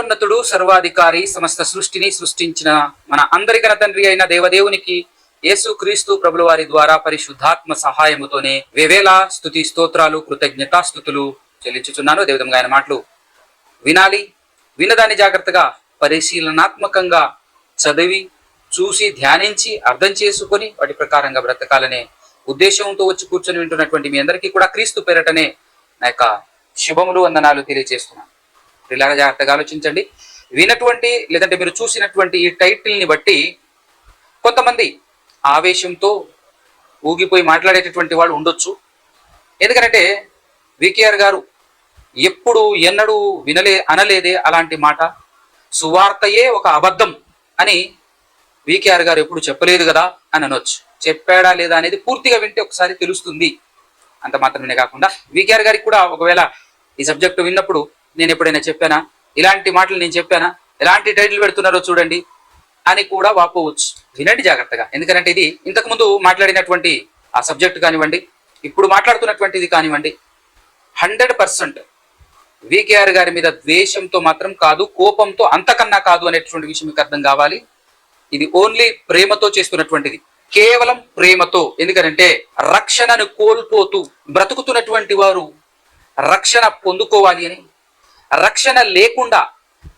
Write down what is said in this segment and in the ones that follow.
సర్వోన్నతుడు సర్వాధికారి సమస్త సృష్టిని సృష్టించిన మన అందరికన తండ్రి అయిన దేవదేవునికి యేసు క్రీస్తు ప్రభుల వారి ద్వారా పరిశుద్ధాత్మ సహాయముతోనే వేవేల స్థుతి స్తోత్రాలు కృతజ్ఞతాస్థుతులు చెల్లించుచున్నాను. అదేవిధంగా ఆయన మాటలు వినాలి వినదాన్ని జాగ్రత్తగా పరిశీలనాత్మకంగా చదివి చూసి ధ్యానించి అర్థం చేసుకొని వాటి ప్రకారంగా బ్రతకాలనే ఉద్దేశంతో వచ్చి కూర్చొని వింటున్నటువంటి మీ అందరికీ కూడా క్రీస్తు పేరటనే నా యొక్క శుభములు వందనాలు తెలియజేస్తున్నాను ఇలాగ జాగ్రత్తగా ఆలోచించండి. వినటువంటి లేదంటే మీరు చూసినటువంటి ఈ టైటిల్ని బట్టి కొంతమంది ఆవేశంతో ఊగిపోయి మాట్లాడేటటువంటి వాళ్ళు ఉండొచ్చు. ఎందుకంటే వికేఆర్ గారు ఎప్పుడు ఎన్నడూ వినలే అనలేదే అలాంటి మాట. సువార్తయే ఒక అబద్ధం అని వికేఆర్ గారు ఎప్పుడు చెప్పలేదు కదా అని అనొచ్చు. చెప్పాడా లేదా అనేది పూర్తిగా వింటే ఒకసారి తెలుస్తుంది. అంత మాత్రమే కాకుండా వికేఆర్ గారికి కూడా ఒకవేళ ఈ సబ్జెక్టు విన్నప్పుడు నేను ఎప్పుడైనా చెప్పానా? ఇలాంటి మాటలు నేను చెప్పానా? ఎలాంటి టైటిల్ పెడుతున్నారో చూడండి అని కూడా వాపోవచ్చు. వినండి జాగ్రత్తగా. ఎందుకంటే ఇది ఇంతకుముందు మాట్లాడినటువంటి ఆ సబ్జెక్ట్ కానివ్వండి ఇప్పుడు మాట్లాడుతున్నటువంటిది కానివ్వండి హండ్రెడ్ పర్సెంట్ వికేఆర్ గారి మీద ద్వేషంతో మాత్రం కాదు కోపంతో అంతకన్నా కాదు అనేటువంటి విషయం మీకు అర్థం కావాలి. ఇది ఓన్లీ ప్రేమతో చేస్తున్నటువంటిది. కేవలం ప్రేమతో. ఎందుకంటే రక్షణను కోల్పోతూ బ్రతుకుతున్నటువంటి వారు రక్షణ పొందుకోవాలి అని రక్షణ లేకుండా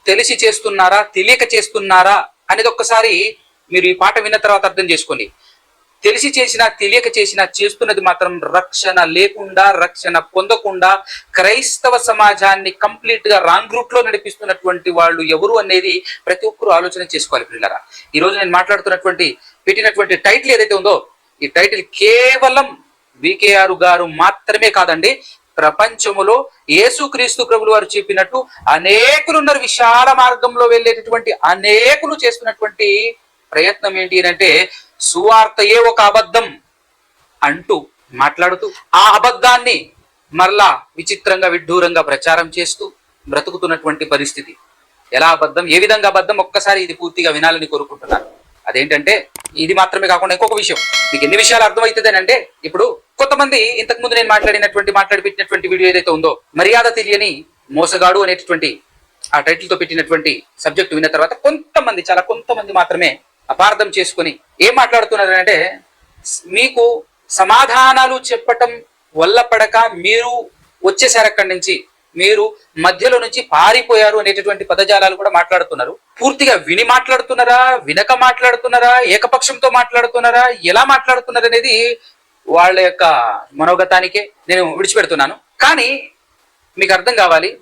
తెలిసి చేస్తున్నారా తెలియక చేస్తున్నారా అనేది ఒక్కసారి మీరు ఈ పాట విన్న తర్వాత అర్థం చేసుకోండి. తెలిసి చేసినా తెలియక చేసినా చేస్తున్నది మాత్రం రక్షణ లేకుండా రక్షణ పొందకుండా క్రైస్తవ సమాజాన్ని కంప్లీట్గా రాంగ్ రూట్లో నడిపిస్తున్నటువంటి వాళ్ళు ఎవరు అనేది ప్రతి ఒక్కరూ ఆలోచన చేసుకోవాలి పిల్లరా ఈ రోజు నేను మాట్లాడుతున్నటువంటి పెట్టినటువంటి టైటిల్ ఏదైతే ఉందో ఈ టైటిల్ కేవలం వికేఆర్ గారు మాత్రమే కాదండి ప్రపంచములో యేసుక్రీస్తు ప్రభులు వారు చెప్పినట్టు అనేకులు ఉన్నారు విశాల మార్గంలో వెళ్ళేటటువంటి అనేకులు చేస్తున్నటువంటి ప్రయత్నం ఏంటి అంటే సువార్తయే ఒక అబద్ధం అంటూ మాట్లాడుతూ ఆ అబద్ధాన్ని మరలా విచిత్రంగా విడ్డూరంగా ప్రచారం చేస్తూ బ్రతుకుతున్నటువంటి పరిస్థితి. ఎలా అబద్ధం? ఏ విధంగా అబద్ధం? ఒక్కసారి ఇది పూర్తిగా వినాలని కోరుకుంటున్నాను. అదేంటంటే ఇది మాత్రమే కాకుండా ఇంకొక విషయం. మీకు ఎన్ని విషయాలు అర్థమవుతుంది అంటే ఇప్పుడు కొంతమంది ఇంతకు ముందు నేను మాట్లాడినటువంటి మాట్లాడి పెట్టినటువంటి వీడియో ఏదైతే ఉందో మర్యాద తెలియని మోసగాడు అనేటటువంటి ఆ టైటిల్తో పెట్టినటువంటి సబ్జెక్ట్ విన్న తర్వాత కొంతమంది చాలా కొంతమంది మాత్రమే అపార్థం చేసుకొని ఏం మాట్లాడుతున్నారు అంటే మీకు సమాధానాలు చెప్పటం వల్ల పడక మీరు వచ్చేసారు అక్కడి నుంచి మీరు మధ్యలో నుంచి పారిపోయారు అనేటటువంటి పదజాలాలు కూడా మాట్లాడుతున్నారు. పూర్తిగా విని మాట్లాడుతున్నారా వినక మాట్లాడుతున్నారా ఏకపక్షంతో మాట్లాడుతున్నారా ఎలా మాట్లాడుతున్నారు అనేది వాళ్ళ యొక్క మనోగతానికే నేను విడిచిపెడుతున్నాను. కానీ మీకు అర్థం కావాలి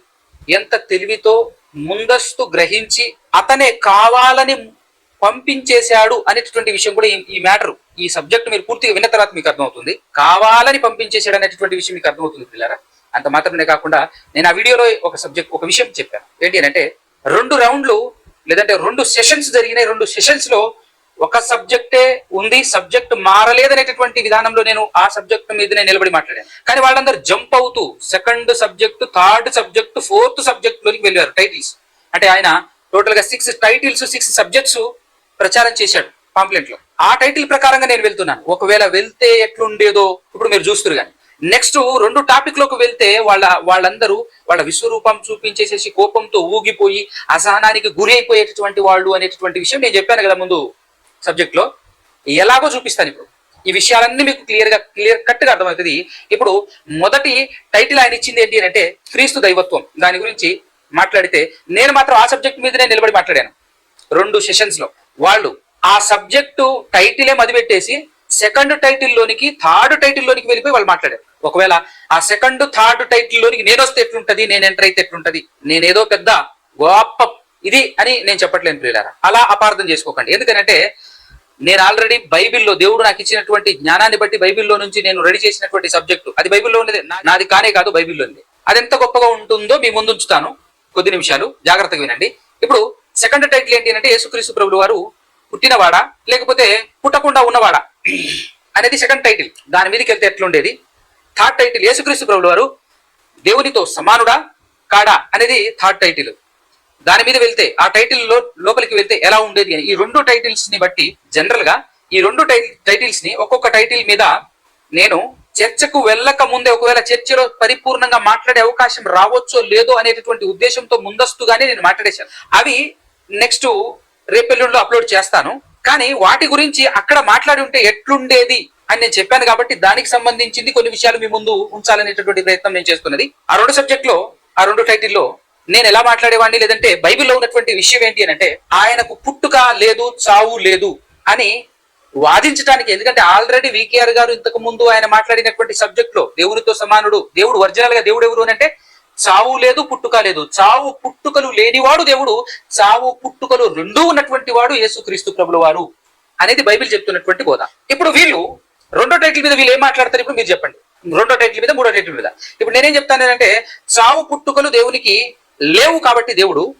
ఎంత తెలివితో ముందస్తు గ్రహించి అతనే కావాలని పంపించేశాడు అనేటటువంటి విషయం కూడా ఈ- మ్యాటర్ ఈ సబ్జెక్ట్ మీరు పూర్తిగా విన్న తర్వాత మీకు అర్థమవుతుంది. కావాలని పంపించేశాడు అనేటటువంటి విషయం మీకు అర్థమవుతుంది పిల్లరా అంత మాత్రమే కాకుండా నేను ఆ వీడియోలో ఒక సబ్జెక్ట్ ఒక విషయం చెప్పాను. ఏంటి అంటే రెండు రౌండ్లు లేదంటే రెండు సెషన్స్ జరిగినాయి రెండు సెషన్స్లో ఒక సబ్జెక్టే ఉంది సబ్జెక్ట్ మారలేదనేటటువంటి విధానంలో నేను ఆ సబ్జెక్ట్ మీదనే నిలబడి మాట్లాడాను. కానీ వాళ్ళందరూ జంప్ అవుతూ second subject third subject fourth సబ్జెక్ట్లోకి వెళ్ళారు టైటిల్స్ అంటే ఆయన టోటల్గా సిక్స్ టైటిల్స్ సిక్స్ సబ్జెక్ట్స్ ప్రచారం చేశాడు పాంప్లెంట్లో. ఆ టైటిల్ ప్రకారంగా నేను వెళ్తున్నాను. ఒకవేళ వెళ్తే ఎట్లుండేదో ఇప్పుడు మీరు చూస్తారు కానీ. నెక్స్ట్ రెండు టాపిక్లోకి వెళ్తే వాళ్ళ వాళ్ళందరూ వాళ్ళ విశ్వరూపం చూపించేసేసి కోపంతో ఊగిపోయి అసహనానికి గురి అయిపోయేటటువంటి వాళ్ళు అనేటటువంటి విషయం నేను చెప్పాను కదా ముందు. సబ్జెక్ట్లో ఎలాగో చూపిస్తాను ఇప్పుడు. ఈ విషయాలన్నీ మీకు క్లియర్గా క్లియర్ కట్గా అర్థమవుతుంది. ఇప్పుడు మొదటి టైటిల్ ఆయన ఇచ్చింది ఏంటి అంటే క్రీస్తు దైవత్వం. దాని గురించి మాట్లాడితే నేను మాత్రం ఆ సబ్జెక్ట్ మీదనే నిలబడి మాట్లాడాను. రెండు సెషన్స్లో. వాళ్ళు ఆ సబ్జెక్టు టైటిలే మదిపెట్టేసి సెకండ్ టైటిల్ లోనికి థర్డ్ టైటిల్ లోనికి వెళ్ళిపోయి వాళ్ళు మాట్లాడారు. ఒకవేళ ఆ సెకండ్ థర్డ్ టైటిల్ లోనికి నేను వస్తే ఎట్లుంటది నేను ఎంటర్ అయితే ఎట్లుంటది నేనేదో పెద్ద గొప్ప ఇది అని నేను చెప్పట్లేను ప్రియులారా. అలా అపార్థం చేసుకోకండి. ఎందుకంటే నేను ఆల్రెడీ బైబిల్లో దేవుడు నాకు ఇచ్చినటువంటి జ్ఞానాన్ని బట్టి బైబిల్లో నుంచి నేను రెడీ చేసినటువంటి సబ్జెక్టు. అది బైబిల్లో ఉన్నది. నాది కానే కాదు బైబిల్లో ఉంది. అది ఎంత గొప్పగా ఉంటుందో మీ ముందు ఉంచుతాను. కొద్ది నిమిషాలు. జాగ్రత్తగా వినండి. ఇప్పుడు సెకండ్ టైటిల్ ఏంటి అంటే యేసుక్రీస్తు ప్రభులు వారు పుట్టినవాడా? లేకపోతే పుట్టకుండా ఉన్నవాడా? అనేది సెకండ్ టైటిల్ దాని మీదకి వెళ్తే ఎట్లుండేది? థర్డ్ టైటిల్ యేసుక్రీస్తు ప్రభులు వారు దేవునితో సమానుడా? కాడా? అనేది థర్డ్ టైటిల్ దాని మీద వెళ్తే ఆ టైటిల్లో లోపలికి వెళ్తే ఎలా ఉండేది అని. ఈ రెండు టైటిల్స్ని బట్టి జనరల్గా ఈ రెండు టైటిల్స్ని ఒక్కొక్క టైటిల్ మీద నేను చర్చకు వెళ్ళక ముందే ఒకవేళ చర్చలో పరిపూర్ణంగా మాట్లాడే అవకాశం రావచ్చో లేదో అనేటటువంటి ఉద్దేశంతో ముందస్తుగానే నేను మాట్లాడేశాను. అవి నెక్స్ట్ రేపెల్లుండిలో అప్లోడ్ చేస్తాను. కానీ వాటి గురించి అక్కడ మాట్లాడి ఉంటే ఎట్లుండేది అని నేను చెప్పాను కాబట్టి దానికి సంబంధించింది కొన్ని విషయాలు మీ ముందు ఉంచాలనేటటువంటి ప్రయత్నం నేను చేస్తున్నది. ఆ రెండు సబ్జెక్ట్లో ఆ రెండు టైటిల్లో నేను ఎలా మాట్లాడేవాడిని? లేదంటే బైబిల్లో ఉన్నటువంటి విషయం ఏంటి అని అంటే ఆయనకు పుట్టుక లేదు చావు లేదు అని వాదించడానికి ఎందుకంటే ఆల్రెడీ వికేఆర్ గారు ఇంతకు ముందు ఆయన మాట్లాడినటువంటి సబ్జెక్ట్లో దేవునితో సమానుడు దేవుడు ఒరిజినల్గా దేవుడు ఎవరు అంటే చావు లేదు పుట్టుక లేదు. చావు పుట్టుకలు లేనివాడు దేవుడు చావు పుట్టుకలు రెండూ ఉన్నటువంటి వాడు యేసుక్రీస్తు ప్రభుల వారు అనేది బైబిల్ చెప్తున్నటువంటి బోధ. ఇప్పుడు వీళ్ళు రెండో టైటిల్ మీద వీళ్ళు ఏం మాట్లాడతారు? ఇప్పుడు మీరు చెప్పండి. రెండో టైటిల్ మీద మూడో టైటిల్ మీద. ఇప్పుడు నేనేం చెప్తానంటే చావు పుట్టుకలు దేవునికి లేవు కాబట్టి దేవుడు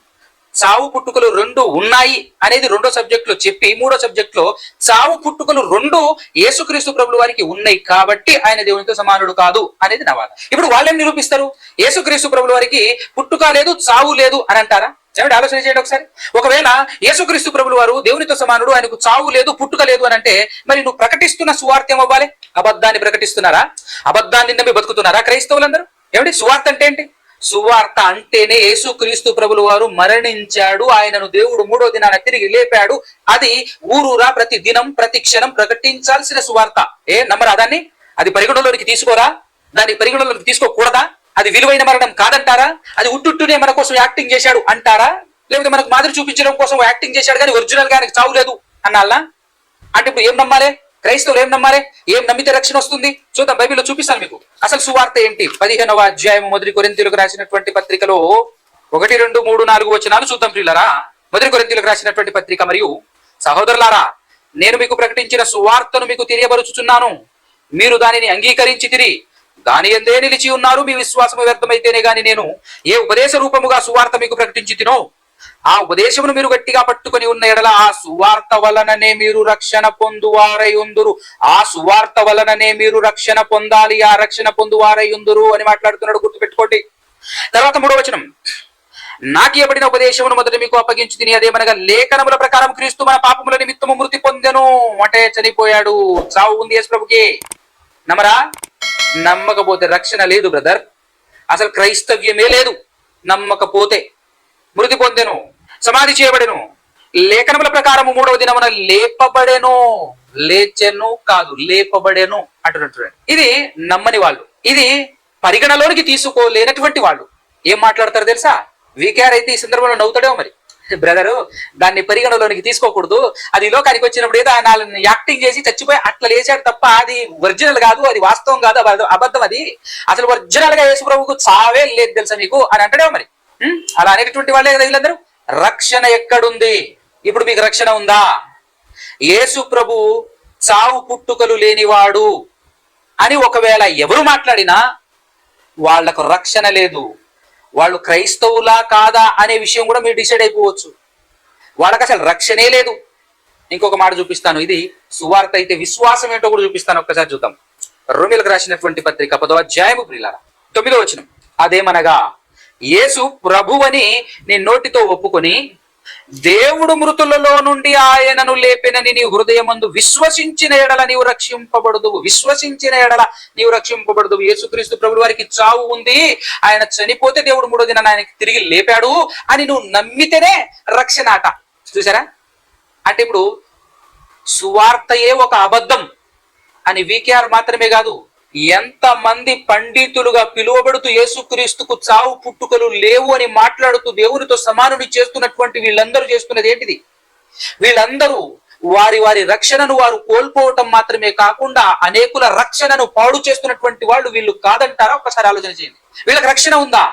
చావు పుట్టుకలు రెండు ఉన్నాయి అనేది రెండో సబ్జెక్టులో చెప్పి మూడో సబ్జెక్టులో చావు పుట్టుకలు రెండు యేసుక్రీస్తు ప్రభుల వారికి ఉన్నాయి కాబట్టి ఆయన దేవునితో సమానుడు కాదు అనేది నా వాదన. ఇప్పుడు వాళ్ళేం నిరూపిస్తారు? యేసుక్రీస్తు ప్రభుల వారికి పుట్టుక లేదు చావు లేదు అని అంటారా? చెప్పండి ఆలోచన చేయండి ఒకసారి. ఒకవేళ యేసుక్రీస్తు ప్రభులు వారు దేవునితో సమానుడు ఆయనకు చావు లేదు పుట్టుక లేదు అని అంటే మరి నువ్వు ప్రకటిస్తున్న సువార్త ఏమవ్వాలి అబద్ధాన్ని ప్రకటిస్తున్నారా? అబద్ధాన్ని నమ్మి బతుకుతున్నారా క్రైస్తవులందరూ? ఏమిటి సువార్త అంటే ఏంటి? సువార్త అంటేనే యేసుక్రీస్తు ప్రభులు వారు మరణించాడు. ఆయనను దేవుడు మూడో దినాన తిరిగి లేపాడు. అది ఊరూరా ప్రతి దినం ప్రతి క్షణం ప్రకటించాల్సిన సువార్త. ఏ నమ్మరా దాన్ని? అది పరిగణలోనికి తీసుకోరా? దాన్ని పరిగణలోనికి తీసుకోకూడదా? అది విలువైన మరణం కాదంటారా? అది ఉట్టుట్టునే మన కోసం యాక్టింగ్ చేశాడు అంటారా? లేకపోతే మనకు మాదిరి చూపించడం కోసం యాక్టింగ్ చేశాడు కానీ ఒరిజినల్గా ఆయనకు చావు లేదు అన్నాళ్ళ? అంటే ఇప్పుడు ఏం నమ్మాలి? క్రైస్తవులు ఏం నమ్మాలి ఏం నమ్మితే రక్షణ వస్తుంది? చూద్దాం బైబిల్లో చూపిస్తాను మీకు. అసలు సువార్త ఏంటి? పదిహేనవ అధ్యాయం మొదటి కొరింతీలకు రాసినటువంటి పత్రికలో ఒకటి రెండు మూడు నాలుగు వచనాలు చూద్దాం ప్రియులరా. మొదటి కొరింతీలకు రాసినటువంటి పత్రిక మరియు సహోదరులారా నేను మీకు ప్రకటించిన సువార్తను మీకు తెలియబరుచుచున్నాను మీరు దానిని అంగీకరించి తిరి. దాని ఎందే నిలిచి ఉన్నారు మీ విశ్వాసము వ్యర్థమైతేనే గాని నేను ఏ ఉపదేశ రూపముగా సువార్త మీకు ప్రకటించి తినో? ఆ ఉపదేశమును మీరు గట్టిగా పట్టుకొని ఉన్న ఎడల ఆ సువార్త వలననే మీరు రక్షణ పొందువారై ఉందురు ఆ సువార్త వలననే మీరు రక్షణ పొందాలి ఆ రక్షణ పొందువారై ఉందురు అని మాట్లాడుతున్నాడు గుర్తుపెట్టుకోండి. తర్వాత మూడో వచనం. నాకు ఇవ్వబడిన ఉపదేశమును మొదట మీకు అప్పగించి తిని అదేమనగా లేఖనముల ప్రకారం క్రీస్తు మన పాపముల నిమిత్తము మృతి పొందెను. అంటే చనిపోయాడు. చావు ఉంది యేసు ప్రభుకి. నమ్మరా? నమ్మకపోతే రక్షణ లేదు బ్రదర్. అసలు క్రైస్తవ్యమే లేదు. నమ్మకపోతే. మృతి పొందెను సమాధి చేయబడెను. లేఖనముల ప్రకారము మూడవ దినమున లేపబడెను. లేచెను కాదు లేపబడెను అంటున్నట్టు ఇది నమ్మని వాళ్ళు. ఇది పరిగణలోనికి తీసుకోలేనటువంటి వాళ్ళు. ఏం మాట్లాడతారు తెలుసా? వికేఆర్ అయితే ఈ సందర్భంలో నవ్వుతాడేమో మరి. బ్రదరు దాన్ని పరిగణలోనికి తీసుకోకూడదు. అది ఈ లోకానికి వచ్చినప్పుడు ఏదో ఆయన యాక్టింగ్ చేసి చచ్చిపోయి అట్లా లేచాడు తప్ప అది ఒరిజినల్ కాదు అది వాస్తవం కాదు అబద్ధం అది. అసలు ఒరిజినల్గా యేసు ప్రభుకు చావే లేదు తెలుసా మీకు? అని అంటాడేమో మరి. అలా అనేటటువంటి వాళ్ళే కదా వీళ్ళందరూ? రక్షణ ఎక్కడుంది? ఇప్పుడు మీకు రక్షణ ఉందా? యేసు ప్రభు చావు పుట్టుకలు లేనివాడు అని ఒకవేళ ఎవరు మాట్లాడినా వాళ్ళకు రక్షణ లేదు. వాళ్ళు క్రైస్తవులా కాదా అనే విషయం కూడా మీరు డిసైడ్ అయిపోవచ్చు. వాళ్ళకి అసలు రక్షణే లేదు. ఇంకొక మాట చూపిస్తాను. ఇది సువార్త అయితే విశ్వాసం ఏంటో కూడా చూపిస్తాను. ఒక్కసారి చూద్దాం. రోమిలకు రాసినటువంటి పత్రిక పదవ అధ్యాయము ప్రియులార తొమ్మిదో వచ్చిన అదేమనగా యేసు ప్రభువని నీ నోటితో ఒప్పుకొని దేవుడు మృతులలో నుండి ఆయనను లేపినని నీ హృదయమందు విశ్వసించిన ఎడల నీవు రక్షింపబడదు విశ్వసించిన ఎడల నీవు రక్షింపబడదు యేసుక్రీస్తు ప్రభుడు వారికి చావు ఉంది. ఆయన చనిపోతే దేవుడు మూడో దిన ఆయనకి తిరిగి లేపాడు అని నువ్వు నమ్మితేనే రక్షణాట. చూసారా అంటే ఇప్పుడు సువార్తయే ఒక అబద్ధం అని వికేఆర్ మాత్రమే కాదు ఎంత మంది పండితులుగా పిలువబడుతూ యేసుక్రీస్తుకు చావు పుట్టుకలు లేవు అని మాట్లాడుతూ దేవునితో సమానుని చేస్తున్నటువంటి వీళ్ళందరూ చేస్తున్నది ఏంటిది? వీళ్ళందరూ వారి వారి రక్షణను వారు కోల్పోవటం మాత్రమే కాకుండా అనేకుల రక్షణను పాడు చేస్తున్నటువంటి వాళ్ళు వీళ్ళు కాదంటారా? ఒకసారి ఆలోచన చేయండి. వీళ్ళకి రక్షణ ఉందా?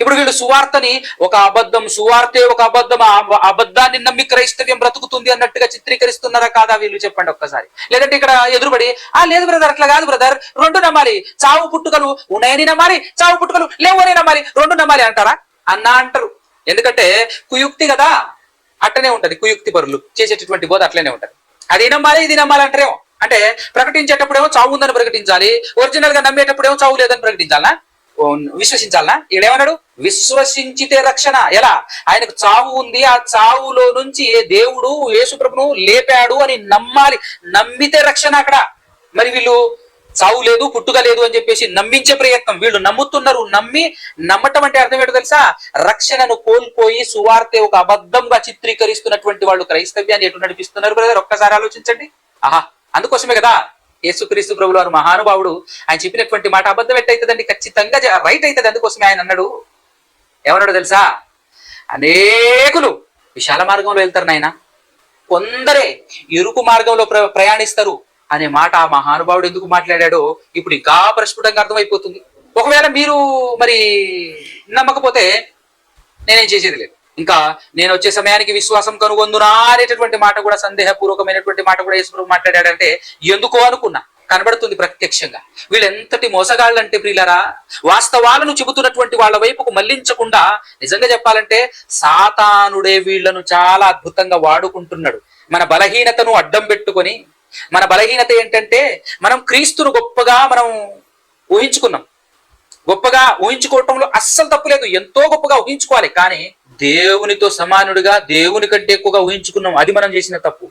ఇప్పుడు వీళ్ళు సువార్తని ఒక అబద్ధం సువార్తే ఒక అబద్ధం అబద్ధాన్ని నమ్మి క్రైస్తవ్యం బ్రతుకుతుంది అన్నట్టుగా చిత్రీకరిస్తున్నారా కాదా వీళ్ళు చెప్పండి ఒక్కసారి. లేదంటే ఇక్కడ ఎదురుబడి ఆ లేదు బ్రదర్ అట్లా కాదు బ్రదర్ రెండు నమ్మాలి చావు పుట్టుకలు ఉన్నాయని నమ్మాలి చావు పుట్టుకలు లేవని నమ్మాలి రెండు నమ్మాలి అంటారా? అన్నా అంటారు. ఎందుకంటే కుయుక్తి కదా అట్టనే ఉంటది కుయుక్తి పరులు చేసేటటువంటి బోధ అట్లనే ఉంటది. అది నమ్మాలి ఇది నమ్మాలి అంటారేమో. అంటే ప్రకటించేటప్పుడేమో చావు ఉందని ప్రకటించాలి ఒరిజినల్గా నమ్మేటప్పుడేమో చావు లేదని ప్రకటించాలా? విశ్వసించాలనా? ఈడేమన్నాడు విశ్వసించితే రక్షణ. ఎలా? ఆయనకు చావు ఉంది. ఆ చావులో నుంచి ఏ దేవుడు యేసుప్రభును లేపాడు అని నమ్మాలి. నమ్మితే రక్షణ అక్కడ. మరి వీళ్ళు చావు లేదు పుట్టుక లేదు అని చెప్పేసి నమ్మించే ప్రయత్నం. వీళ్ళు నమ్ముతున్నారు నమ్మి నమ్మటం అంటే అర్థం ఏంటో తెలుసా? రక్షణను కోల్పోయి సువార్తె ఒక అబద్ధంగా చిత్రీకరిస్తున్నటువంటి వాళ్ళు క్రైస్తవ్యాన్ని ఎటు నడిపిస్తున్నారు బ్రదర్ ఒక్కసారి ఆలోచించండి. ఆహా అందుకోసమే కదా. యేసుక్రీస్తు ప్రభులు వారు మహానుభావుడు. ఆయన చెప్పినటువంటి మాట అబద్ధం ఎట్టయితుందండి ఖచ్చితంగా రైట్ అవుతుంది అందుకోసమే ఆయన అన్నాడు. ఏమన్నాడు తెలుసా? అనేకులు విశాల మార్గంలో వెళ్తారు నాయన. కొందరే ఇరుకు మార్గంలో ప్ర ప్రయాణిస్తారు అనే మాట ఆ మహానుభావుడు ఎందుకు మాట్లాడాడో ఇప్పుడు ఇంకా ప్రస్ఫుటంగా అర్థమైపోతుంది. ఒకవేళ మీరు మరి నమ్మకపోతే నేనేం చేసేది లేదు. ఇంకా నేను వచ్చే సమయానికి విశ్వాసం కనుగొందునా అనేటటువంటి మాట కూడా సందేహపూర్వకమైనటువంటి మాట కూడా యేసుప్రభు మాట్లాడాడంటే ఎందుకో అనుకున్నా. కనబడుతుంది ప్రత్యక్షంగా. వీళ్ళెంతటి మోసగాళ్ళంటే ప్రియులరా వాస్తవాలను చెబుతున్నటువంటి వాళ్ళ వైపుకు మళ్ళించకుండా నిజంగా చెప్పాలంటే సాతానుడే వీళ్ళను చాలా అద్భుతంగా వాడుకుంటున్నాడు. మన బలహీనతను అడ్డం పెట్టుకొని మన బలహీనత ఏంటంటే మనం క్రీస్తును గొప్పగా మనం ఊహించుకున్నాం. గొప్పగా ఊహించుకోవటంలో అస్సలు తప్పులేదు ఎంతో గొప్పగా ఊహించుకోవాలి. కానీ దేవునితో సమానుడిగా దేవుని కంటే ఎక్కువగా ఊహించుకున్నాం. అది మనం చేసిన తప్పు.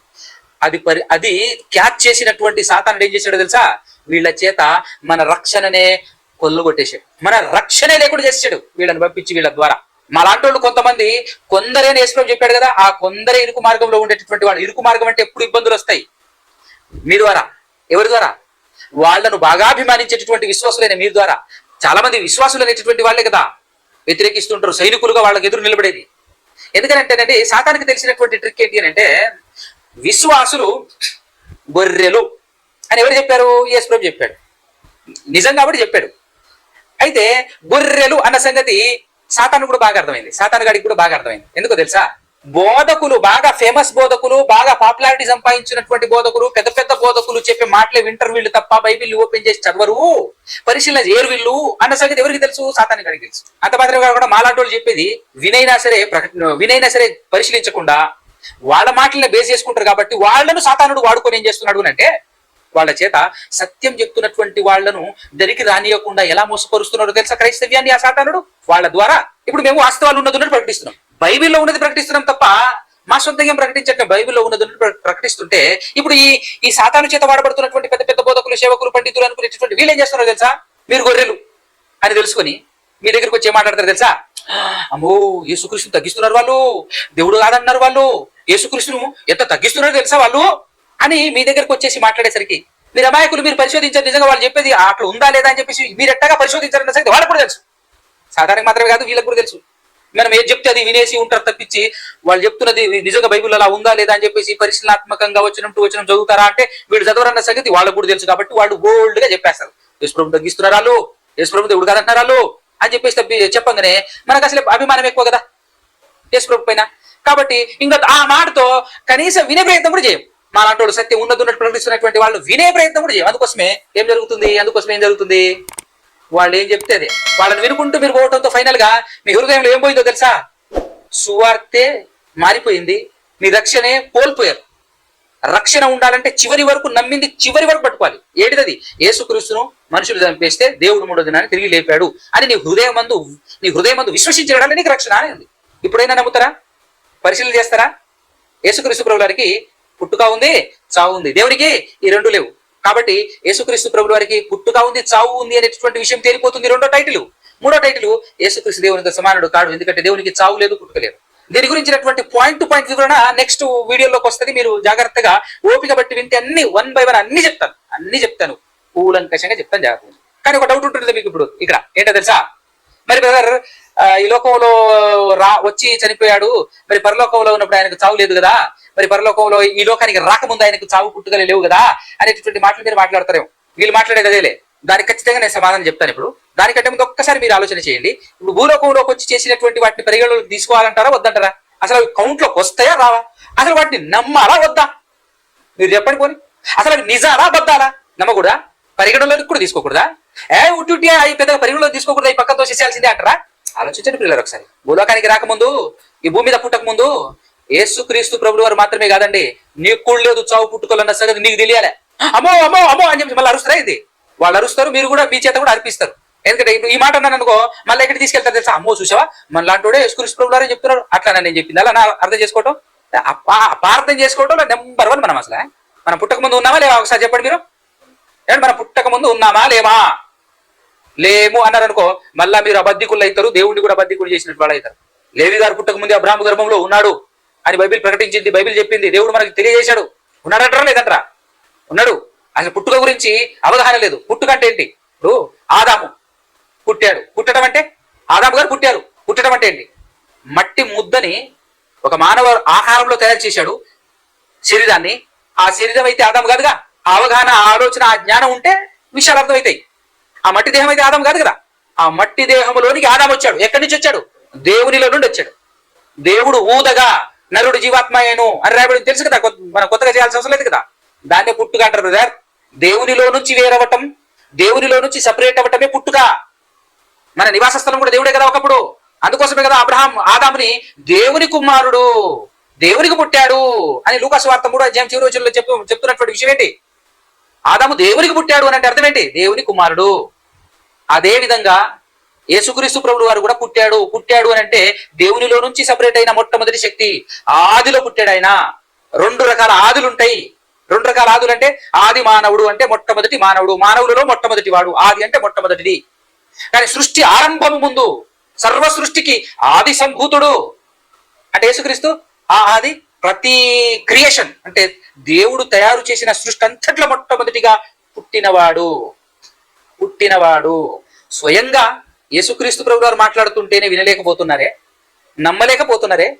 అది పరి అది క్యాచ్ చేసినటువంటి సాతానుడు ఏం చేశాడో తెలుసా? వీళ్ళ చేత మన రక్షణనే కొల్లగొట్టేశాడు. మన రక్షణే లేకుండా చేసాడు వీళ్ళని పంపించి వీళ్ళ ద్వారా. మా వాళ్ళు కొంతమంది కొందరే నేర్చుకోవడం చెప్పాడు కదా ఆ కొందరే ఇరుకు మార్గంలో ఉండేటటువంటి వాళ్ళు. ఇరుకు మార్గం అంటే ఎప్పుడు ఇబ్బందులు వస్తాయి? మీ ద్వారా. ఎవరి ద్వారా? వాళ్ళను బాగా అభిమానించేటటువంటి విశ్వాసులైన మీ ద్వారా. చాలా మంది విశ్వాసులు అనేటటువంటి వాళ్ళే కదా. వ్యతిరేకిస్తుంటారు. సైనికులుగా వాళ్ళకి ఎదురు నిలబడేది. ఎందుకనంటేనండి సాతానికి తెలిసినటువంటి ట్రిక్ ఏంటి అని అంటే విశ్వాసులు గొర్రెలు అని ఎవరు చెప్పారు? యేసు ప్రభు చెప్పాడు. నిజం కాబట్టి చెప్పాడు. అయితే గొర్రెలు అన్న సంగతి సాతాను కూడా బాగా అర్థమైంది. సాతాను గాడికి కూడా బాగా అర్థమైంది. ఎందుకో తెలుసా? బోధకులు బాగా ఫేమస్ బోధకులు బాగా పాపులారిటీ సంపాదించినటువంటి బోధకులు పెద్ద పెద్ద బోధకులు చెప్పే మాటలే వింటర్ వీళ్ళు తప్ప బైబిల్ ఓపెన్ చేసి చదవరు. పరిశీలన చేయరు వీళ్ళు. అన్న సంగతి ఎవరికి తెలుసు? సాతానికి అడిగి తెలుసు. అంత మాత్రమే కూడా మాలాంటి వాళ్ళు చెప్పేది వినైనా సరే ప్రకటన వినైనా సరే పరిశీలించకుండా వాళ్ళ మాటలనే బేస్ చేసుకుంటారు కాబట్టి వాళ్ళను సాతానుడు వాడుకొని ఏం చేస్తున్నాడు అని అంటే వాళ్ళ చేత సత్యం చెప్తున్నటువంటి వాళ్ళను దరికి రానియకుండా ఎలా మోసపరుస్తున్నాడో తెలుసా క్రైస్తవ్యాన్ని ఆ సాతానుడు? వాళ్ళ ద్వారా. ఇప్పుడు మేము వాస్తవాలు ఉన్నది ఉన్నట్టు ప్రకటిస్తున్నాం. బైబిల్లో ఉన్నది ప్రకటిస్తున్నాం తప్ప మా సొంతంగా ప్రకటించట్లే బైబిల్లో ఉన్నది ప్రకటిస్తుంటే ఇప్పుడు ఈ ఈ సాతాను చేత వాడబడుతున్నటువంటి పెద్ద పెద్ద బోధకులు సేవకులు పండితులు అనుకునేటువంటి వీళ్ళు ఏం చేస్తున్నారో తెలుసా? మీరు గొర్రెలు అని తెలుసుకొని మీ దగ్గరికి వచ్చి ఏం మాట్లాడతారు తెలుసా? అమ్మో యేసుకృష్ణుని తగ్గిస్తున్నారు వాళ్ళు దేవుడు కాదన్నారు వాళ్ళు యేసుకృష్ణును ఎంత తగ్గిస్తున్నారో తెలుసా వాళ్ళు? అని మీ దగ్గరకు వచ్చేసి మాట్లాడేసరికి మీరు అమాయకులు మీరు పరిశోధించారు నిజంగా వాళ్ళు చెప్పేది అట్లా ఉందా లేదా అని చెప్పేసి మీరు ఎట్టగా పరిశోధించారన్న సంగతి వాళ్ళకు కూడా తెలుసు. సాధారణ మాత్రమే కాదు వీళ్ళకి కూడా తెలుసు. మనం ఏది చెప్తే అది వినేసి ఉంటారు తప్పించి వాళ్ళు చెప్తున్నది నిజంగా బైబిల్ అలా ఉందా లేదా అని చెప్పేసి పరిశీలనాత్మకంగా వచ్చిన టు వచ్చిన చదువుతారా అంటే వీళ్ళు చదవరన్న సంగతి వాళ్ళకు కూడా తెలుసు కాబట్టి వాళ్ళు బోల్డ్గా చెప్పేస్తారు. యశ్ప్రభు తగ్గిస్తున్నారా వాళ్ళు? యశ్ప్రభు దేవుడు కాదంటున్నారు అని చెప్పేసి తప్పి చెప్పంగానే మనకు అసలు అభిమానం ఎక్కువ కదా యశ్ప్రభు పైన. కాబట్టి ఇంకా ఆ మాటతో కనీసం వినే ప్రయత్నం కూడా చేయం. మా లాంటి వాళ్ళు సత్యం ఉన్నది ఉన్నట్టు ప్రకటిస్తున్నటువంటి వాళ్ళు వినే ప్రయత్నం కూడా చేయం. అందుకోసమే ఏం జరుగుతుంది? అందుకోసం ఏం జరుగుతుంది? వాళ్ళు ఏం చెప్తే అదే. వాళ్ళని వినుకుంటూ మీరు పోవడంతో ఫైనల్గా మీ హృదయంలో ఏం పోయిందో తెలుసా? సువార్తే మారిపోయింది. మీ రక్షణే కోల్పోయారు. రక్షణ ఉండాలంటే చివరి వరకు నమ్మింది చివరి వరకు పట్టుకోవాలి. ఏంటిది యేసుక్రీస్తును మనుషులు చంపేస్తే దేవుడు మూడో దినాన్ని తిరిగి లేపాడు అని నీ హృదయం మందు నీ హృదయం మందు విశ్వసించడాలని నీకు రక్షణ అనేది ఇప్పుడైనా నమ్ముతారా? పరిశీలన చేస్తారా? యేసుక్రీస్తు ప్రభు గారికి పుట్టుక ఉంది చావు ఉంది. దేవునికి ఈ రెండు లేవు. కాబట్టి యేసుక్రీస్తు ప్రభు వారికి పుట్టుక ఉంది చావు ఉంది అనేటటువంటి విషయం తేలిపోతుంది రెండో టైటిల్. మూడో టైటిల్ యేసుక్రీస్తు దేవునితో సమానుడు కాడు. ఎందుకంటే దేవునికి చావు లేదు పుట్టుక లేదు. దీని గురించినటువంటి పాయింట్ టు పాయింట్ వివరణ నెక్స్ట్ వీడియోలోకి వస్తుంది. మీరు జాగ్రత్తగా ఓపిక బట్టి వింటే అన్ని వన్ బై వన్ అన్ని చెప్తాను. అన్ని చెప్తాను. కూలంకషంగా చెప్తాను జాగ్రత్త కానీ ఒక డౌట్ ఉంటుంది మీకు ఇప్పుడు? ఇక్కడ. ఏంటో తెలుసా? మరి బ్రదర్ ఈ లోకంలో రా వచ్చి చనిపోయాడు. మరి పరలోకంలో ఉన్నప్పుడు ఆయనకు చావు లేదు కదా? మరి పరలోకంలో ఈ లోకానికి రాకముందు ఆయనకు చావు పుట్టుకలే లేవు కదా అనేటటువంటి మాటలు మీరు మాట్లాడతారేమో. వీళ్ళు మాట్లాడేది అదేలే దానికి ఖచ్చితంగా నేను సమాధానం చెప్తాను ఇప్పుడు. దానికంటే ముందు ఒక్కసారి మీరు ఆలోచన చేయండి. ఇప్పుడు భూలోకంలోకి వచ్చి చేసినటువంటి వాటిని పరిగణలోకి తీసుకోవాలంటారా వద్దంటారా? అసలు అవి కౌంట్లోకి వస్తాయా రావా? అసలు వాటిని నమ్మాలా వద్దా? మీరు చెప్పండి పోని. అసలు అవి నిజాలా బద్దాలా నమ్మకూడదా? పరిగణలోకి కూడా తీసుకోకూడదా? ఏ ఉట్టి అవి పెద్దగా పరిగణలో తీసుకోకూడదు? ఈ పక్కతో చేసేయాల్సిందే అంటారా? ఆలోచించండి పిల్లలు ఒకసారి. భూలోకానికి రాకముందు ఈ భూమి మీద పుట్టక ముందు యేసు క్రీస్తు ప్రభుడు వారు మాత్రమే కాదండి నీకు కూడా లేదు చావు పుట్టుకోవాలన్న సంగతి నీకు తెలియాలి. అమ్మో అమ్మో అమ్మో అని చెప్పి మళ్ళీ అరుస్తారా ఇది వాళ్ళు అరుస్తారు మీరు కూడా మీ చేత కూడా అర్పిస్తారు. ఎందుకంటే ఇప్పుడు ఈ మాట అన్నాను అనుకో మళ్ళీ ఎక్కడ తీసుకెళ్తారు తెలుసా? అమ్మో చూసావా? మన లాంటి యేసు క్రీస్తు ప్రభుడు వారే చెప్తున్నారు. అట్లా నేను చెప్పింది అలా నా అర్థం చేసుకోవటం? అపా- అపార్థం చేసుకోవటం నెంబర్ వన్ మనం అసలు. మనం పుట్టక ముందు ఉన్నామా లేవా? ఒకసారి చెప్పండి మీరు. ఏమంటే మన పుట్టక ముందు ఉన్నామా లేమా లేము అన్నారు అనుకో మళ్ళా మీరు అబద్ధికులు అవుతారు దేవుడిని కూడా అబద్ధికులు చేసినట్టు వాళ్ళు అవుతారు. లేవి గారు పుట్టక ముందు అబ్రాహ్మ గర్భంలో ఉన్నాడు. అని బైబిల్ ప్రకటించింది బైబిల్ చెప్పింది. దేవుడు మనకి తెలియజేశాడు. ఉన్నాడంటారా లేదంటారా? ఉన్నాడు. అసలు పుట్టుక గురించి అవగాహన లేదు. పుట్టుక అంటే ఏంటి? ఇప్పుడు ఆదాము పుట్టాడు. పుట్టడం అంటే? ఆదాము గారు పుట్టారు. పుట్టడం అంటే ఏంటి? మట్టి ముద్దని ఒక మానవ ఆహారంలో తయారు చేశాడు శరీరాన్ని. ఆ శరీరం అయితే ఆదాం కాదుగా. ఆ అవగాహన ఆలోచన ఆ జ్ఞానం ఉంటే విషయాలు అర్థమవుతాయి. ఆ మట్టి దేహం అయితే ఆదాం కాదు కదా. ఆ మట్టి దేహంలోనికి ఆదాం వచ్చాడు. ఎక్కడి నుంచి వచ్చాడు? దేవునిలో నుండి వచ్చాడు. దేవుడు ఊదగా నరుడు జీవాత్మయేను అని రాయబడి తెలుసు కదా మనం కొత్తగా చేయాల్సిన అవసరం లేదు కదా? దాన్నే పుట్టుక అంటారు బ్రదర్ దేవునిలో నుంచి వేరవటం దేవునిలో నుంచి సపరేట్ అవ్వటమే పుట్టుక. మన నివాస స్థలం కూడా దేవుడే కదా ఒకప్పుడు. అందుకోసమే కదా అబ్రహాం ఆదాముని దేవుని కుమారుడు దేవునికి పుట్టాడు అని లూకాసు వార్త మూడో అధ్యాయం చివరి రోజుల్లో చెప్పు చెప్తున్నటువంటి విషయం ఏంటి? ఆదాము దేవునికి పుట్టాడు అని అంటే అర్థం ఏంటి? దేవుని కుమారుడు. అదే విధంగా యేసుక్రీస్తు ప్రభుడు వారు కూడా పుట్టాడు. పుట్టాడు అని అంటే దేవునిలో నుంచి సపరేట్ అయిన మొట్టమొదటి శక్తి ఆదిలో పుట్టాడు ఆయన. రెండు రకాల ఆదులు ఉంటాయి. రెండు రకాల ఆదులు అంటే ఆది మానవుడు అంటే మొట్టమొదటి మానవుడు. మానవులలో మొట్టమొదటి వాడు. ఆది అంటే మొట్టమొదటిది. కానీ సృష్టి ఆరంభము ముందు సర్వ సృష్టికి ఆది సంభూతుడు. అంటే యేసుక్రీస్తు ఆ ఆది ప్రతి క్రియేషన్ అంటే దేవుడు తయారు చేసిన సృష్టి అంతట్లో మొట్టమొదటిగా పుట్టినవాడు. పుట్టినవాడు. స్వయంగా యేసుక్రీస్తు ప్రభు గారు మాట్లాడుతుంటేనే వినలేకపోతున్నారే? నమ్మలేకపోతున్నారే?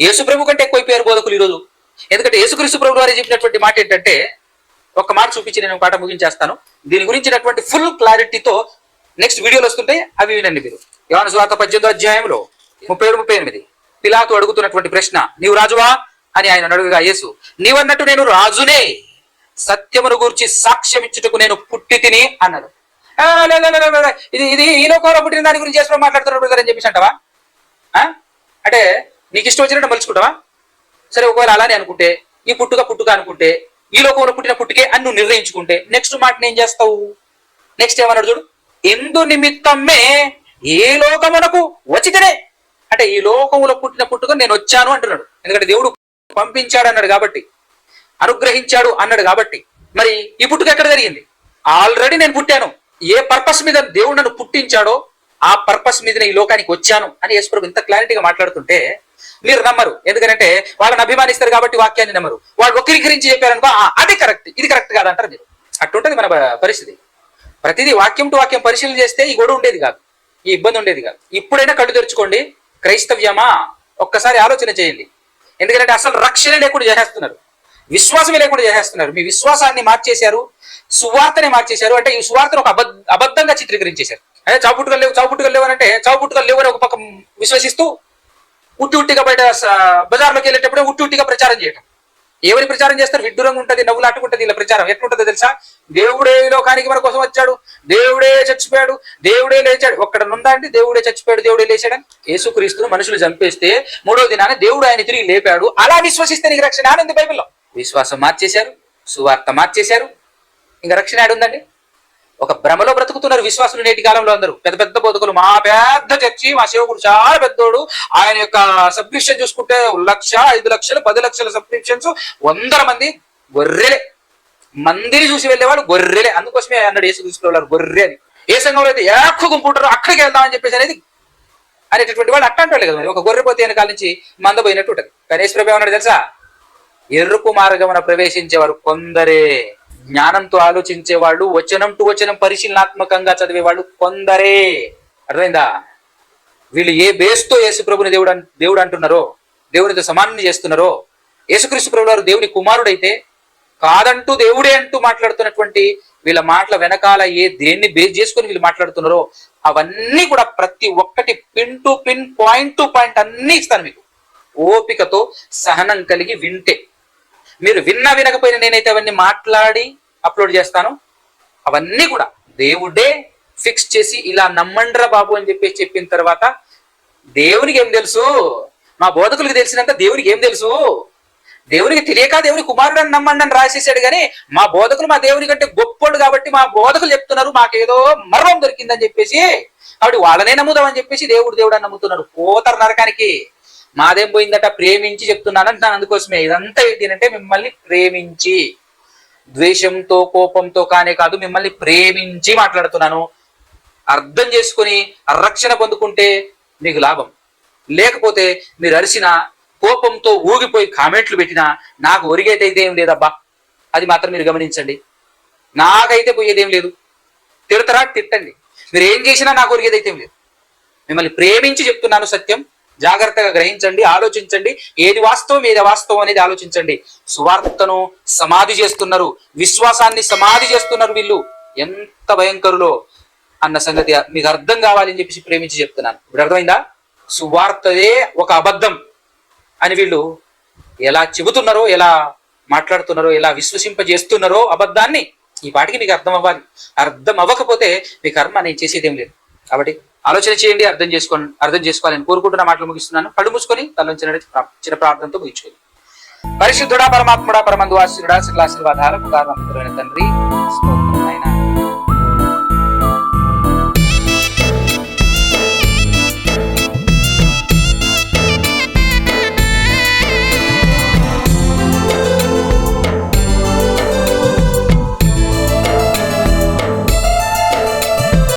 యేసు ప్రభు కంటే ఎక్కువైపోయారు బోధకులు ఈరోజు. ఎందుకంటే యేసుక్రీస్తు ప్రభు వారు చెప్పినటువంటి మాట ఏంటంటే ఒక మాట చూపించి నేను పాట ముగించేస్తాను. దీని గురించినటువంటి ఫుల్ క్లారిటీతో నెక్స్ట్ వీడియోలు వస్తుంటాయి అవి వినండి మీరు. యోన సువార్త పద్దెనిమిదో అధ్యాయంలో ముప్పై ఏడు ముప్పై ఎనిమిది. పిలాతు అడుగుతున్నటువంటి ప్రశ్న నీవు రాజువా? అని ఆయన అడుగుగా యేసు నీవన్నట్టు నేను రాజునే. సత్యమును గూర్చి సాక్ష్యం ఇచ్చుటకు నేను పుట్టి తిని అన్నాడు. ఇది ఇది ఈ లోకంలో పుట్టిన దాని గురించి చేసుకుని మాట్లాడుతున్నాడు బ్రదర్ అని చెప్పేసి అంటావా? ఆ? అంటే నీకు ఇష్టం వచ్చినట్టు మలుచుకుంటావా? సరే ఒకవేళ అలానే అనుకుంటే ఈ పుట్టుక పుట్టుక అనుకుంటే ఈ లోకంలో పుట్టిన పుట్టుకే అని నువ్వు నిర్ణయించుకుంటే నెక్స్ట్ మాట ఏం చేస్తావు? నెక్స్ట్ ఏమన్నాడు చూడు? ఎందు నిమిత్తమే ఏ లోకమునకు వచ్చితేనే. అంటే ఈ లోకములో పుట్టిన పుట్టుక నేను వచ్చాను అంటున్నాడు. ఎందుకంటే దేవుడు పంపించాడు అన్నాడు కాబట్టి అనుగ్రహించాడు అన్నాడు కాబట్టి మరి ఈ పుట్టుక ఎక్కడ జరిగింది? ఆల్రెడీ నేను పుట్టాను. ఏ పర్పస్ మీద దేవుడు నన్ను పుట్టించాడో ఆ పర్పస్ మీద ఈ లోకానికి వచ్చాను అని యేసుప్రభు ఇంత క్లారిటీగా మాట్లాడుతుంటే మీరు నమ్మరు. ఎందుకంటే వాళ్ళని అభిమానిస్తారు కాబట్టి వాక్యాన్ని నమ్మరు. వాళ్ళు వక్రీకరించి చెప్పారనుకో అది కరెక్ట్ ఇది కరెక్ట్ కాదంటారు మీరు. అట్టుంటది మన పరిస్థితి. ప్రతిదీ వాక్యం టు వాక్యం పరిశీలన చేస్తే ఈ గొడవ ఉండేది కాదు. ఈ ఇబ్బంది ఉండేది కాదు. ఇప్పుడైనా కళ్ళు తెరుచుకోండి. క్రైస్తవ్యమా? ఒక్కసారి ఆలోచన చేయండి. ఎందుకంటే అసలు రక్షణ లేకుండా చేసేస్తున్నారు. విశ్వాసమే లేకుండా చేసేస్తున్నారు. మీ విశ్వాసాన్ని మార్చేశారు. సువార్తని మార్చేశారు అంటే ఈ సువార్తను ఒక అబద్ధ అబద్ధంగా చిత్రీకరించేశారు. అదే చావుపుట్టుకలు లేవు చావుపుట్టుకలు లేవు అంటే చావుపుట్టుకలు లేవు అని ఒక పక్క విశ్వసిస్తూ ఉట్టి ఉట్టిగా బయట బజార్లోకి వెళ్ళేటప్పుడే ఉట్టి ఉట్టిగా ప్రచారం చేయటం. ఎవరి ప్రచారం చేస్తారు? విడ్డూరంగా ఉంటది నవ్వులాటుకుంటది ఇలా ప్రచారం. ఎట్లుంటుందో తెలుసా? దేవుడే లోకానికి మన కోసం వచ్చాడు. దేవుడే చచ్చిపోయాడు. దేవుడే లేచాడు. ఒక్కడ నుందా అండి? దేవుడే చచ్చిపోయాడు దేవుడే లేచాడని యేసుక్రీస్తును మనుషులు చంపేస్తే మూడో దినాన దేవుడు ఆయన తిరిగి లేపాడు. అలా విశ్వసిస్తే నీకు రక్షణ. ఆనంది బైబిల్లో? విశ్వాసం మార్చేశారు సువార్త మార్చేశారు. ఇంకా రక్షణ ఆడుందండి ఒక భ్రమలో బ్రతుకుతున్నారు విశ్వాసులు నేటి కాలంలో అందరూ. పెద్ద పెద్ద బోధకులు మా పెద్ద చర్చి మా సేవకుడు చాలా పెద్దోడు. ఆయన యొక్క సబ్స్క్రిప్షన్ చూసుకుంటే లక్ష ఐదు లక్షలు పది లక్షల సబ్స్క్రిప్షన్స్ వందల మంది గొర్రెలే. మందిని చూసి వెళ్ళేవాళ్ళు గొర్రెలే. అందుకోసమే అన్నాడు యేసు తీసుకున్నారు గొర్రె అని. ఏ సంఘంలో అయితే ఎక్కువ గుంపుంటారో అక్కడికి వెళ్దామని చెప్పేసి అనేది అనేటటువంటి వాళ్ళు అట్టంటే కదా మరి. ఒక గొర్రె పోతే వెనకాల నుంచి మంద పోయినట్టు ఉంటుంది. కానీ ప్రభు ఏమన్నాడు తెలుసా? ఎరుపు మార్గమున ప్రవేశించేవారు కొందరే. జ్ఞానంతో ఆలోచించే వాళ్ళు వచనం టు వచనం పరిశీలనాత్మకంగా చదివే వాళ్ళు కొందరే. అర్థమైందా? వీళ్ళు ఏ బేస్తో యేసుప్రభుని దేవుడు దేవుడు అంటున్నారో దేవునితో సమానం చేస్తున్నారో యేసుక్రీస్తు ప్రభు వారు దేవుని కుమారుడైతే కాదంటూ దేవుడే అంటూ మాట్లాడుతున్నటువంటి వీళ్ళ మాటల వెనకాల ఏ దేన్ని బేస్ చేసుకొని వీళ్ళు మాట్లాడుతున్నారో అవన్నీ కూడా ప్రతి ఒక్కటి pin to pin point to point అన్ని ఇస్తాను మీకు. ఓపికతో సహనం కలిగి వింటే. మీరు విన్నా వినకపోయినా నేనైతే అవన్నీ మాట్లాడి అప్లోడ్ చేస్తాను. అవన్నీ కూడా దేవుడే ఫిక్స్ చేసి ఇలా నమ్మండ్రా బాబు అని చెప్పేసి చెప్పిన తర్వాత దేవునికి ఏం తెలుసు? మా బోధకులకు తెలిసినంత దేవునికి ఏం తెలుసు? దేవునికి తెలియక దేవుని కుమారుడు అని నమ్మండి అని రాసేసాడు కానీ మా బోధకులు మా దేవుని కంటే గొప్పోడు కాబట్టి మా బోధకులు చెప్తున్నారు మాకేదో మర్మం దొరికిందని చెప్పేసి. కాబట్టి వాళ్ళనే నమ్ముదామని చెప్పేసి దేవుడు దేవుడు అని నమ్ముతున్నారు పోతారు నరకానికి. మాదేం పోయిందట? ప్రేమించి చెప్తున్నాను అంటున్నాను అందుకోసమే. ఇదంతా ఏంటి అంటే మిమ్మల్ని ప్రేమించి ద్వేషంతో కోపంతో కానే కాదు మిమ్మల్ని ప్రేమించి మాట్లాడుతున్నాను. అర్థం చేసుకుని రక్షణ పొందుకుంటే మీకు లాభం. లేకపోతే మీరు అరిసిన కోపంతో ఊగిపోయి కామెంట్లు పెట్టినా నాకు ఒరిగైతే ఏం లేదబ్బా. అది మాత్రం మీరు గమనించండి. నాకైతే పోయేదేం లేదు. తిడతారా? తిట్టండి. మీరు ఏం చేసినా నాకు ఒరిగేదైతే ఏం లేదు. మిమ్మల్ని ప్రేమించి చెప్తున్నాను సత్యం. జాగ్రత్తగా గ్రహించండి ఆలోచించండి. ఏది వాస్తవం ఏది వాస్తవం అనేది ఆలోచించండి. సువార్తను సమాధి చేస్తున్నారు. విశ్వాసాన్ని సమాధి చేస్తున్నారు వీళ్ళు. ఎంత భయంకరులో అన్న సంగతి మీకు అర్థం కావాలని చెప్పేసి ప్రేమించి చెప్తున్నాను. ఇప్పుడు అర్థమైందా? సువార్తదే ఒక అబద్ధం అని వీళ్ళు ఎలా చెబుతున్నారో ఎలా మాట్లాడుతున్నారో ఎలా విశ్వసింపజేస్తున్నారో అబద్ధాన్ని ఈ పాటికి మీకు అర్థం అవ్వాలి. అర్థం అవ్వకపోతే మీ కర్మ నేను చేసేదేం లేదు. కాబట్టి ఆలోచన చేయండి అర్థం చేసుకోండి అర్థం చేసుకోవాలని కోరుకుంటున్న మాటలు ముగిస్తున్నాను. కళ్ళు మూసుకొని తల్లోంచిన చిన్న ప్రార్థనతో ముగించుకోండి పరిశుద్ధుడా పరమాత్ముడా పరమందు ఆశీర్వాద సకలాశీర్వాదాలకు తండ్రి. స్తోత్రం